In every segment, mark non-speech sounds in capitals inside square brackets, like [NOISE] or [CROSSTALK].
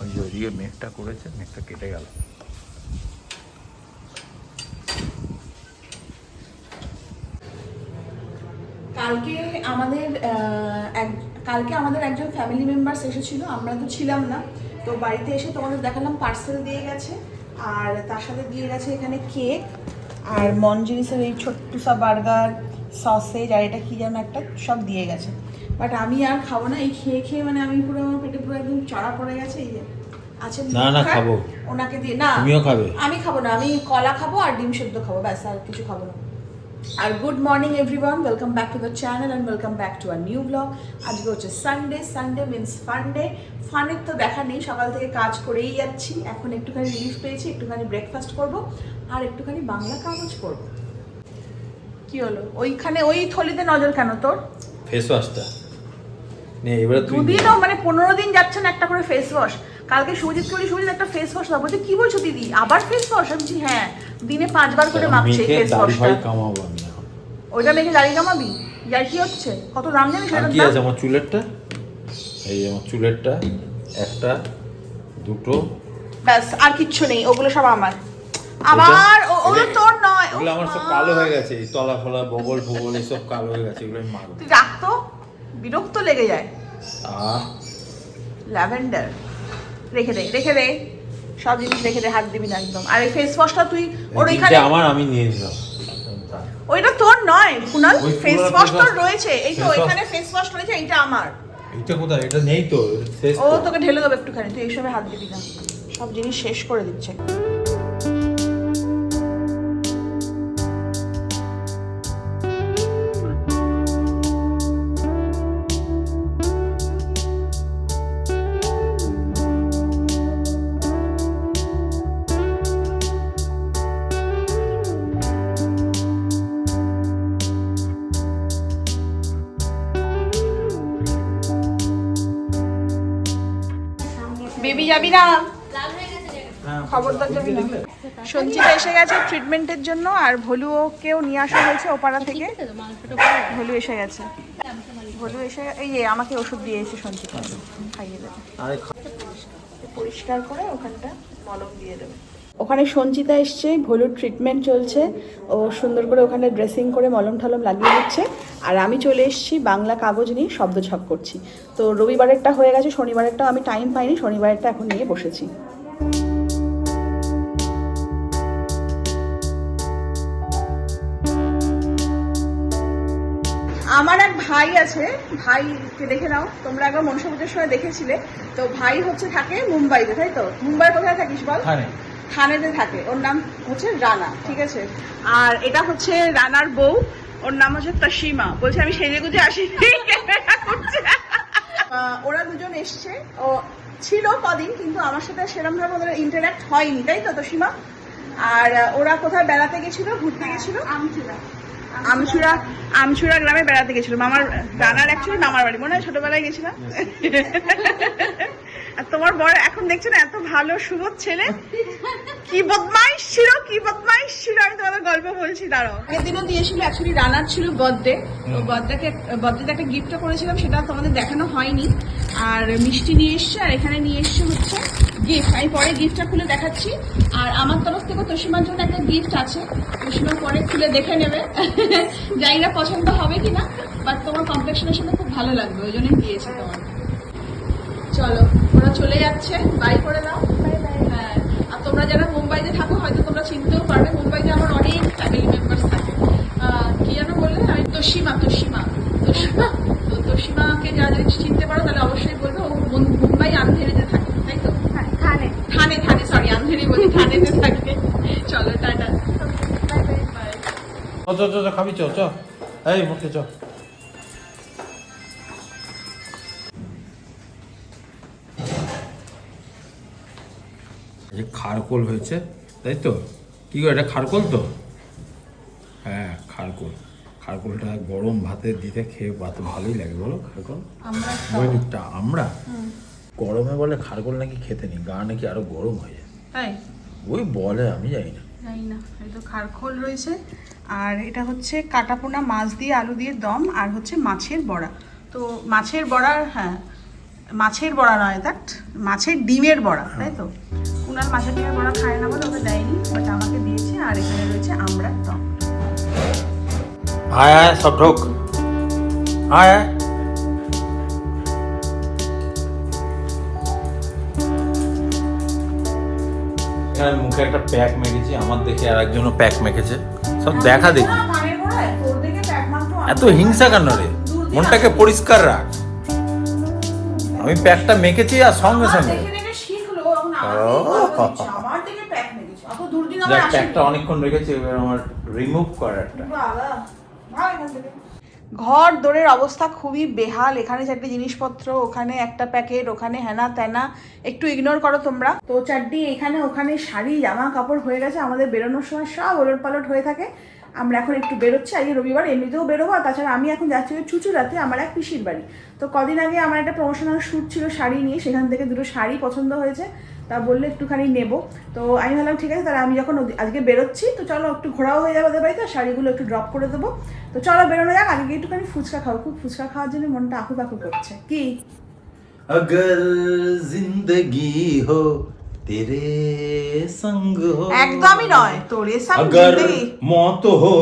ওই যে মেঘটা করেছে, মেঘটা কেটে গেল। কালকে আমাদের এক- কালকে আমাদের একজন ফ্যামিলি মেম্বার্স এসেছিল, আমরা তো ছিলাম না। তো বাড়িতে এসে তোমাদের দেখালাম পার্সেল দিয়ে গেছে, আর তার সাথে দিয়ে গেছে এখানে কেক আর মন জিনিসের এই ছোট্ট সব বার্গার সসেজ আর এটা কি যেন একটা, সব দিয়ে গেছে। বাট আমি আর খাব না এই খেয়ে খেয়ে মানে আমি পুরো আমার পেটে পুরো একদম চড়া পড়ে গেছে এই যে। আছে না, না, খাব। ওনাকে দিয়ে না। তুমিও খাবে। আমি খাব না আমি কলা খাব আর ডিম সেদ্ধ খাব ব্যাস আর কিছু খাব না। আর good morning everyone welcome back to the channel and welcome back to our new blog আজকে হচ্ছে সানডে সানডে মিনস ফান্ডে ফানের তো দেখা নেই সকাল থেকে কাজ করেই যাচ্ছি। এখন একটুখানি রিলিফ পেয়েছি একটুখানি ব্রেকফাস্ট করব আর একটুখানি বাংলা কাগজ করব কি হলো? ওইখানে ওই থলিতে নজর কেন তোর? ফেস ওয়াশটা নে এবারে তুই দুদিনও মানে পনেরো দিন যাচ্ছে না একটা করে ফেস ওয়াশ কালকে সুজিত করি সুজিত একটা ফেস ওয়াশ দাও। বলছে কি বলছো দিদি? আবার ফেস ওয়াশ আমি বলছি, হ্যাঁ দিনে পাঁচবার করে মাখছে ফেস ওয়াশটা কামাবো আমি ওইটা মেখে দাঁড়িয়ে কামাবি? যার কি হচ্ছে? কত দাম জানিস আর কি আছে আমার চুলেরটা? এই আমার চুলেরটা একটা দুটো। ব্যাস আর কিচ্ছু নেই ওগুলো সব আমার। আবার ওগুলো তোর নয় ও আমার সব কালো হয়ে গেছে তলা ফলা বগল ফগল এসব কালো হয়ে গেছে এগুলো আমি মারবো তুই রাখতো বিরক্ত লেগে যায়। ল্যাভেন্ডার রেখে দে রেখে দে। সব জিনিস রেখে দে হাত দিবি না একদম। আর এই ফেস ওয়াশটা তুই ওর ওইখানে আমার আমি নিয়ে নিলাম। ওইটা তোর নয় কুনাল। ফেস ওয়াশ তোর রয়েছে। এই তো এখানে ফেস ওয়াশ রয়েছে এইটা আমার। এইটা কোথায়? এটা নেই তো ও তোকে ঢেলে দেবো একটুখানি তুই এইসবে হাত দিবি না। সব জিনিস শেষ করে দিচ্ছে। বেবি যাবি না? খবরদার যাবি না। সঞ্চিতা এসে গেছে ট্রিটমেন্টের জন্য আর ভলুকেও নিয়ে আসা হয়েছে ওপাড়া থেকে। ভলু এসে গেছে। ভলু এসে এই যে আমাকে ওষুধ দিয়ে এসে সঞ্চিতা খাইয়ে দেবে। পরিষ্কার করে ওখানটা মলম দিয়ে দেবে। ওখানে সঞ্চিতা এসছে ভলুর ট্রিটমেন্ট চলছে ও সুন্দর করে ওখানে ড্রেসিং করে মলম ঠলম লাগিয়ে দিচ্ছে। আর আমি চলে এসেছি বাংলা কাগজ নিয়ে শব্দ ছক করছি। তো রবিবারেরটা হয়ে গেছে শনিবারেরটা আমি টাইম পাইনি শনিবারেরটা এখন নিয়ে বসেছি। আমার এক ভাই আছে ভাইকে দেখে নাও তোমরা একবার মনসা পুজোর সময় দেখেছিলে। তো ভাই হচ্ছে থাকে মুম্বাইতে তাই তো? মুম্বাই কোথায় থাকিস বল। থানেতে থাকে। ওর নাম হচ্ছে রানা ঠিক আছে? আর এটা হচ্ছে রানার বউ ওর নাম হচ্ছে তসিমা বলছে আমি সেজে গুজে আসি ওরা দুজন এসছে। ও ছিল কদিন কিন্তু আমার সাথে সেরকম ভাবে ওদের ইন্টারাক্ট হয়নি তাই তো তসীমা আর ওরা কোথায় বেড়াতে গেছিল ঘুরতে গেছিল? আমচুরা। আমচুরা আমচুরা গ্রামে বেড়াতে গেছিলাম আমার রানার অ্যাকচুয়ালি মামার বাড়ি। মনে হয় ছোটবেলায় গেছিলাম। [LAUGHS] আর তোমার বর এখন দেখছ না এত ভালো সুবোধ ছেলে? কি বদমাইশ ছিল কি বদমাইশ ছিল আমি তোমাদের গল্প বলছি দাঁড়াও। আগের দিনও দিয়েছিল অ্যাকচুয়ালি রানার ছিল বার্থডে তো বার্থডেকে বার্থডেতে একটা গিফটও করেছিলাম সেটা তোমাদের দেখানো হয়নি। আর মিষ্টি নিয়ে এসছে আর এখানে নিয়ে এসছে হচ্ছে গিফট আমি পরে গিফটটা খুলে দেখাচ্ছি। আর আমার তরফ থেকে তোষিমার জন্য একটা গিফট আছে। তোষিমা পরে খুলে দেখে নেবে। [LAUGHS] জানি না পছন্দ হবে কিনা বাট তোমার কমপ্লেক্সনের সাথে খুব ভালো লাগবে ওই জন্যই দিয়েছে তোমার চলো ওরা চলে যাচ্ছে। বাই করে দাও। হ্যাঁ আর তোমরা যারা মুম্বাইতে থাকো হয়তো তোমরা চিনতেও পারবে মুম্বাইতে আমার অনেক ফ্যামিলি মেম্বার্স থাকে। কি যেন বললে? আমি তোষিমা তোষিমা তোষিমা। তো তোষিমাকে যারা যদি চিনতে পারো তাহলে অবশ্যই বলবে ও মুম্বাই আন্ধেরিতে থাকে তাই তো? থানে। থানে থানে সরি আন্ধেরি বলি থানেতে থাকে। চলো টাটা। চ চ, খাবি চ চ। এই মুখে চ। খারকোল হয়েছে তাই তো? কি গো এটা খারকোল তো? হ্যাঁ খারকোল। খারকোলটা গরম ভাতে দিতে খেয়ে ভাত ভালোই লাগে বলো খারকোল? আমরা দৈনিকটা আমরা? গরমে বলে খারকোল নাকি খেতে নেই গা নাকি আরও গরম হয়ে যায়। তাই? ওই বলে আমি জানি না। জানি না এই তো খারখোল রয়েছে। আর এটা হচ্ছে কাটাপোনা মাছ দিয়ে আলু দিয়ে দম আর হচ্ছে মাছের বড়া। তো মাছের বড়া হ্যাঁ মাছের বড়া নয় দ্যাট মাছের ডিমের বড়া তাই তো? কুনাল মাছের ডিমের বড়া খায় না বলে ওকে দেয়নি বাট আমাকে দিয়েছে আর এখানে রয়েছে আমড়ার টক। আয় আয় সব ঢোক। আয় আয়। এখানে মুখে একটা প্যাক মেখেছি আমার দেখে আর একজনও প্যাক মেখেছে। সব দেখা দেখি। এত হিংসা কেন রে? মনটাকে পরিষ্কার রাখ। আমি প্যাকটা মেখেছি আর সঙ্গে সঙ্গে। দেখে দেখে শিখলো এখন ও। আমার দিকে প্যাক মেরেছে অত দূর দিন দেখ আমার প্যাকটা অনেকক্ষণ রেখেছি এবার আমার রিমুভ করার একটা ঘর দোরের অবস্থা খুবই বেহাল। এখানে চারটি জিনিসপত্র ওখানে একটা প্যাকেট ওখানে হেনা তেনা। একটু ইগনোর করো তোমরা। তো চারটি এখানে ওখানে শাড়ি জামা কাপড় হয়ে গেছে। আমাদের বেরোনোর সময় সব ওলট পালট হয়ে থাকে। আমরা এখন একটু বেরোচ্ছি আজকে রবিবার এমনিতেও বেরোবো। আর তাছাড়া আমি এখন যাচ্ছি ওই চুচুড়াতে আমার এক পিসির বাড়ি। তো কদিন আগে আমার একটা প্রমোশনাল শ্যুট ছিল শাড়ি নিয়ে। সেখান থেকে দুটো শাড়ি পছন্দ হয়েছে। তা বললে একটুখানি নেব তো আমি ভাবলাম ঠিক আছে তাহলে আমি যখন ওদি- আজকে বেরোচ্ছি তো চলো একটু ঘোরাও হয়ে যাবে ওদের বাড়িতে আর শাড়িগুলো একটু ড্রপ করে দেবো তো চলো বেরোনো যাক আগে গিয়ে একটুখানি ফুচকা খাও খুব ফুচকা খাওয়ার জন্য মনটা আকুত আকুত করছে কি अगर जिंदगी हो तेरे संग हो একদমই নয় তোর এসব अगर मौत हो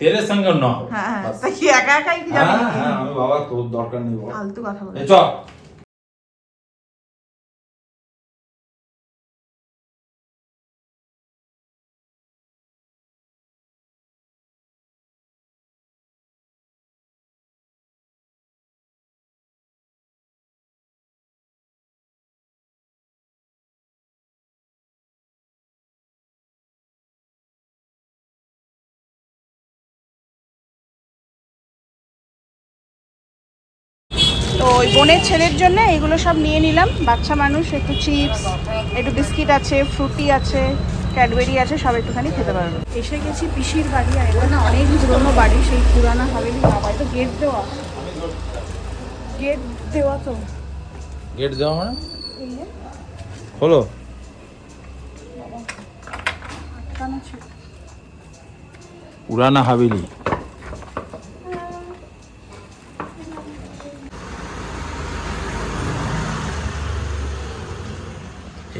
तेरे संग न हो হ্যাঁ হ্যাঁ बस। তা কি একা একাই কি যাবি হ্যাঁ হ্যাঁ আমি বাবা তোর দরকার নেই বল ফালতু কথা বলে এ চল তো ওই বোনের ছেলের জন্য এগুলো সব নিয়ে নিলাম। বাচ্চা মানুষ একটু চিপস একটু বিস্কিট আছে ফ্রুটি আছে ক্যাডবেরি আছে সব একটুখানি খেতে পারবে। এসে গেছি পিসির বাড়ি আর এখানে অনেক পুরোনো বাড়ি সেই পুরানো বাবা তো গেট দেওয়া। গেট দেওয়া তো। গেট দেওয়া মানে? হলো পুরানা হাভেলি।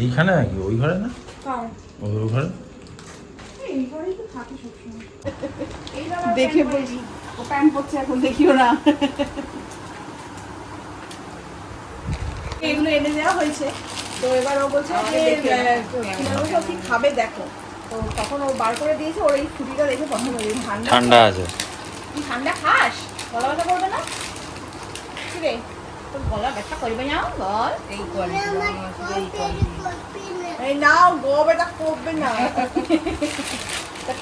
এইখানে নাকি? ওই ঘরে না? ওই ঘরে? দেখে বলছি ও প্যান্ট পরছে এখন দেখিও না। এগুলো এনে দেওয়া হয়েছে। তো এবার ও বলছে যে কি খাবে দেখো। তো তখন ও বার করে দিয়েছে ওর এই ছুটিটা দেখে পছন্দ হয়েছে ঠান্ডা ঠান্ডা আছে। তুই ঠান্ডা খাস? গলা কথা বলবে না? কি রে? তোর গলা ব্যথা করবে না বল। এই করে এই নাও গো ব্যথা করবে না।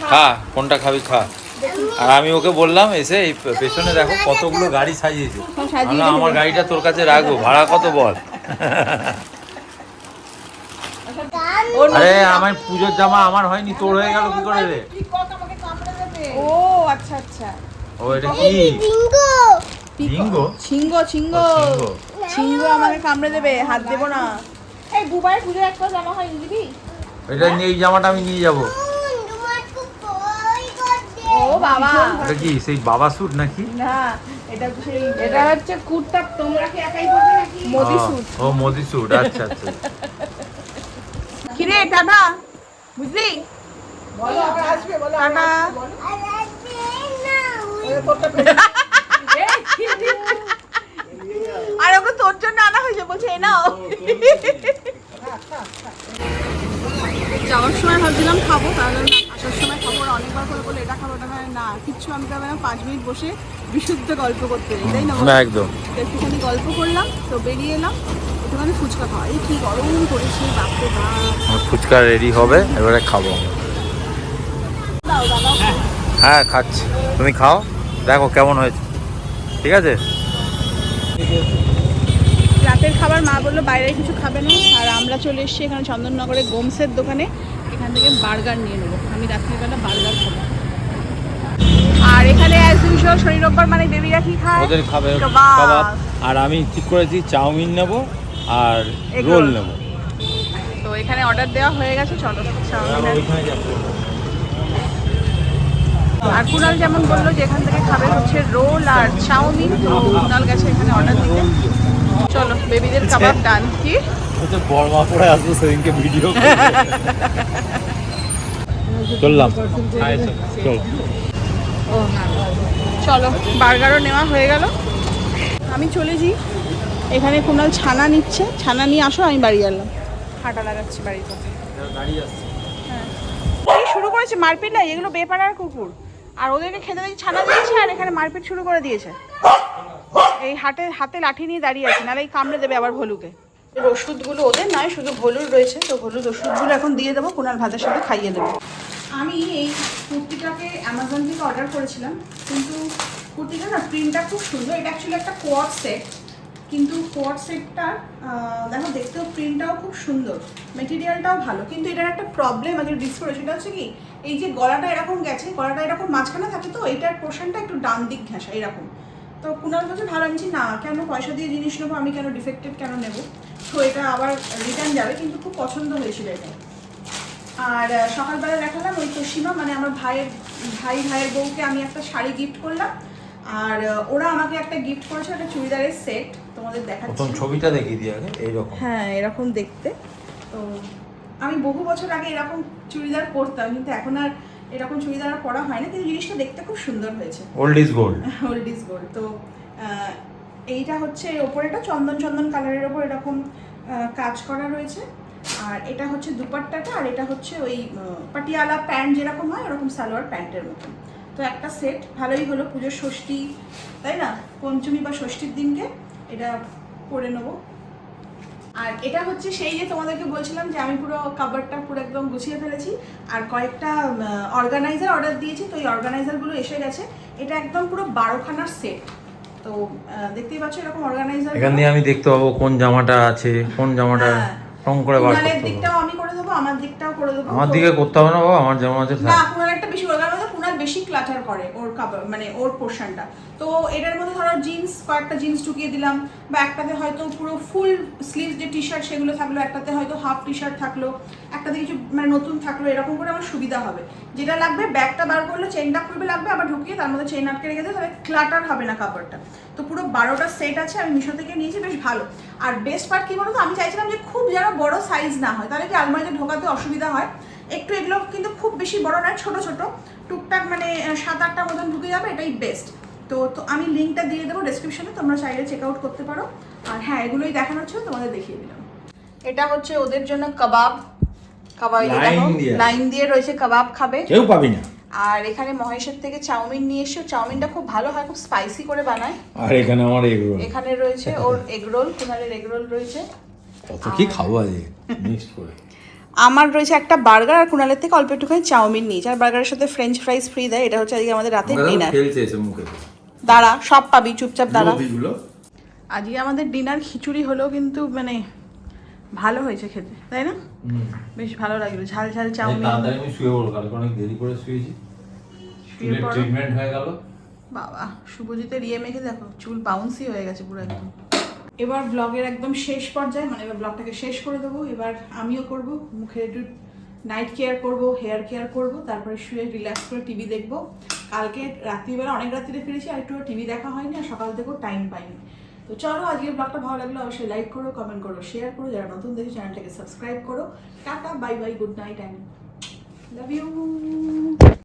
খা। কোনটা খাবি খা। আর আমি ওকে বললাম এসে এই পেছনে দেখো কতগুলো গাড়ি সাজিয়েছে। আমরা আমার গাড়িটা তোর কাছে রাখব ভাড়া কত বল? আরে আমার পুজোর জামা আমার হয়নি তোর হয়ে গেল কি করে রে? ও আচ্ছা আচ্ছা। ও এটা কি? বিঙ্গো ছিঙ্গ ছিঙ্গ ও, ছিঙ্গ। ছিঙ্গ আমাকে কামড়ে দেবে হাত দেবো না। এই দুবার পুজো একটা জামা হয় দিবি? এটা নিয়ে এই জামাটা আমি নিয়ে যাব। ও বাবা। এটা কি সেই বাবা স্যুট নাকি? না এটা সেই এটা হচ্ছে কুর্তা তোমরা কি একাই পরবে নাকি? মোদি স্যুট ও মোদি স্যুট আচ্ছা আচ্ছা। কিরে টাটা। বুঝলি? বলো আবার আসবে বলো টাটা। আর ওকে তোর জন্য আনা হয়েছে বলছে এ নাও। যাওয়ার সময় ভাবছিলাম খাব তাহলে আসার সময় খাব অনেকবার করে বলে এটা খাব ওটা খাব। না কিচ্ছু আমি খাবে না পাঁচ মিনিট বসে বিশুদ্ধ গল্প করতে তাই না একদম। একটুখানি গল্প করলাম তো বেরিয়ে এলাম একটুখানি ফুচকা খাওয়া। এই কি গরম করেছে বাপরে বাপ। ফুচকা রেডি হবে এবারে খাব। দাও হ্যাঁ খাচ্ছি। তুমি খাও দেখো কেমন হয়েছে। ঠিক আছে? রাতের খাবার মা বলল বাইরে কিছু খাবে না। আর আমরা চলে এসেছি এখানে চন্দননগরে গোমসের দোকানে। এখান থেকে বার্গার নিয়ে নেব। আমি রাত্রিবেলা বার্গার খাব। আর এখানে অ্যাজ ইউজুয়াল শনি রোববার মানে বেবিরা কি খায়? ওদের খাবে কাবাব। আর আমি ঠিক করেছি চাউমিন নেব আর রোল নেব। তো এখানে অর্ডার দেওয়া হয়ে গেছে চলো চাউমিন আর- কুনাল যেমন বলল যে এখান থেকে খাবে হচ্ছে রোল আর চাউমিন। তো কুনাল গেছে এখানে অর্ডার দিতে। বেবিদের কাবাব ডান কি? বর্মা পরে আসব সেদিনকে ভিডিও চললাম। চল চলো। বার্গারও নেওয়া হয়ে গেল। আমি চলেছি এখানে কুনাল ছানা নিচ্ছে। ছানা নিয়ে আসো আমি বাড়ি গেলাম। হাঁটা লাগাচ্ছি বাড়ির পথে শুরু করেছে মারপিট না এগুলো বেপাড়ার কুকুর। আর ওদেরকে খেতে দিয়ে ছানা দিয়েছে আর এখানে মারপিট শুরু করে দিয়েছে। এই হাতে হাতে লাঠি নিয়ে দাঁড়িয়ে আছে নাহলে এই কামড়ে দেবে আবার ভলুকে। এর ওষুধগুলো ওদের নয় শুধু হলুদ রয়েছে তো হলুদ ওষুধগুলো এখন দিয়ে দেবো কুনাল ভাতের সাথে খাইয়ে দেবো। আমি এই কুর্তিটাকে অ্যামাজন থেকে অর্ডার করেছিলাম কিন্তু কুর্তিটা না প্রিন্টটা খুব সুন্দর। এটা অ্যাকচুয়ালি একটা কোয়াড সেট কিন্তু কোয়াড সেটটা দেখো দেখতেও প্রিন্টটাও খুব সুন্দর মেটেরিয়ালটাও ভালো কিন্তু এটার একটা প্রবলেম আছে ডিসপ্লে সেটা হচ্ছে কি এই যে গলাটা এরকম গেছে গলাটা এরকম মাঝখানে থাকে তো এটার পোর্শনটা একটু ডান দিক ঘেঁষা এরকম। তো কুনাল বলছে ভালো আনছি না কেন পয়সা দিয়ে জিনিস নেব? আমি কেন ডিফেক্টেড কেন নেব? তো এটা আবার রিটার্ন যাবে কিন্তু খুব পছন্দ হয়েছিল এটা। আর সকালবেলা দেখালাম ওই তোষিমা মানে আমার ভাইয়ের ভাই ভাইয়ের বউকে আমি একটা শাড়ি গিফট করলাম। আর ওরা আমাকে একটা গিফট করেছে একটা চুড়িদারের সেট তোমাদের দেখাচ্ছি। ছবিটা দেখিয়ে দিয়ে আগে এইরকম। হ্যাঁ এরকম দেখতে। তো আমি বহু বছর আগে এরকম চুড়িদার পরতাম কিন্তু এখন আর এরকম চুড়িদার আর পরা হয় না কিন্তু জিনিসটা দেখতে খুব সুন্দর হয়েছে। Old is gold old is gold তো এইটা হচ্ছে ওপরেটা চন্দন চন্দন কালারের ওপর এরকম কাজ করা রয়েছে। আর এটা হচ্ছে দুপাট্টাটা আর এটা হচ্ছে ওই পাটিয়ালা প্যান্ট যেরকম হয় ওরকম সালোয়ার প্যান্টের মতন। তো একটা সেট ভালোই হলো পুজোর ষষ্ঠী তাই না? পঞ্চমী বা ষষ্ঠীর দিনকে এটা পরে নেব। আর এটা হচ্ছে সেই যে তোমাদেরকে বলছিলাম যে আমি পুরো কাবারটা পুরো একদম গুছিয়ে ফেলেছি আর কয়েকটা অর্গানাইজার অর্ডার দিয়েছি তো এই অর্গানাইজারগুলো এসে গেছে। এটা একদম পুরো বারোখানার সেট তো দেখতেই পাচ্ছ এরকম অর্গানাইজার এখান দিয়ে আমি দেখতে পাবো কোন জামাটা আছে কোন জামাটা হ্যাঁ। রং করে বার করতে দিকটাও আমি করে দেবো আমার দিকটাও করে দেবো। আমার দিকে করতে হবে না বাবা আমার জামা আছে না থাক কুনাল একটা বেশি ওর মধ্যে কুনাল বেশি ক্লাটার করে ওর কাপড় মানে ওর পোর্শনটা তো এটার মধ্যে ধরো জিন্স কয়েকটা জিন্স ঢুকিয়ে দিলাম, বা একটাতে হয়তো পুরো ফুল স্লিভ যে টি শার্ট সেগুলো থাকল, একটাতে হয়তো হাফ টি শার্ট থাকল, একটাতে কিছু মানে নতুন থাকল, এরকম করে আমার সুবিধা হবে। যেটা লাগবে ব্যাগটা বার করলে চেনটা খুলবে লাগবে, আবার ঢুকিয়ে তার মধ্যে চেন আটকে রেখে দেবে তাহলে ক্লাটার হবে না কাপড়টা তো পুরো বারোটা সেট আছে, আমি মিশো থেকে নিয়েছি, বেশ ভালো। আর বেস্ট পার্ট কি বলতো? আমি চাইছিলাম যে খুব যেন বড় সাইজ না হয়, তাহলে কি আলমারিতে ঢোকাতে অসুবিধা হয়? একটু এগুলো কিন্তু খুব বেশি বড় নয় ছোট ছোট। টুকটাক মানে সাত আটটা মতন ঢুকে যাবে এটাই বেস্ট তো তো আমি লিঙ্কটা দিয়ে দেবো ডেসক্রিপশনে তোমরা চাইলে চেক আউট করতে পারো। আর হ্যাঁ এগুলোই দেখানো ছিল তোমাদের দেখিয়ে দিলাম। এটা হচ্ছে ওদের জন্য কাবাব। কাবাব। লাইন দিয়ে। রয়েছে কাবাব খাবে। কেউ পাবি না। আর এখানে মহেশের থেকে চাউমিন নিয়ে এসে। চাউমিনটা খুব ভালো হয় খুব স্পাইসি করে বানায়। আর এখানে আমার এগুলো এখানে রয়েছে ওর এগরোল কুনারের এগরোল রয়েছে। কত কি খাব আজকে মিক্সড করে। আমার রয়েছে একটা বার্গার আর কুনালের থেকে অল্প একটুখানি চাউমিন নিয়েছি আর বার্গারের সাথে ফ্রেঞ্চ ফ্রাইজ ফ্রি দেয় এটা হচ্ছে আজকে আমাদের রাতের ডিনার দাঁড়া সব পাবি চুপচাপ দাঁড়া। আজকে আমাদের ডিনার খিচুড়ি হলেও কিন্তু মানে ভালো হয়েছে খেতে তাই না? বেশ ভালো লাগল ঝাল ঝাল চাউমিন। তাড়াতাড়ি আমি শুয়ে পড়ব কালকে অনেক দেরি করে শুয়েছি। ট্রিটমেন্ট হয়ে গেল। বাবা শুভজিতের ইয়ে মেখে দেখো চুল বাউন্সি হয়ে গেছে পুরো একদম। এবার ব্লগের একদম শেষ পর্যায়ে মানে এবার ব্লগটাকে শেষ করে দেবো। এবার আমিও করব, মুখে একটু নাইট কেয়ার করব হেয়ার কেয়ার করব, তারপরে শুয়ে রিল্যাক্স করে টিভি দেখব। কালকে রাত্রিবেলা, অনেক রাত্রিরে ফিরেছি, আর একটু টিভি দেখা হয়নি, আর সকাল থেকেও টাইম পাইনি। তো চলো, আজকের ব্লগটা ভালো লাগলে, অবশ্যই লাইক করো কমেন্ট করো শেয়ার করো। যারা নতুন, দেখে চ্যানেলটাকে সাবস্ক্রাইব করো। Tata bye bye good night and love you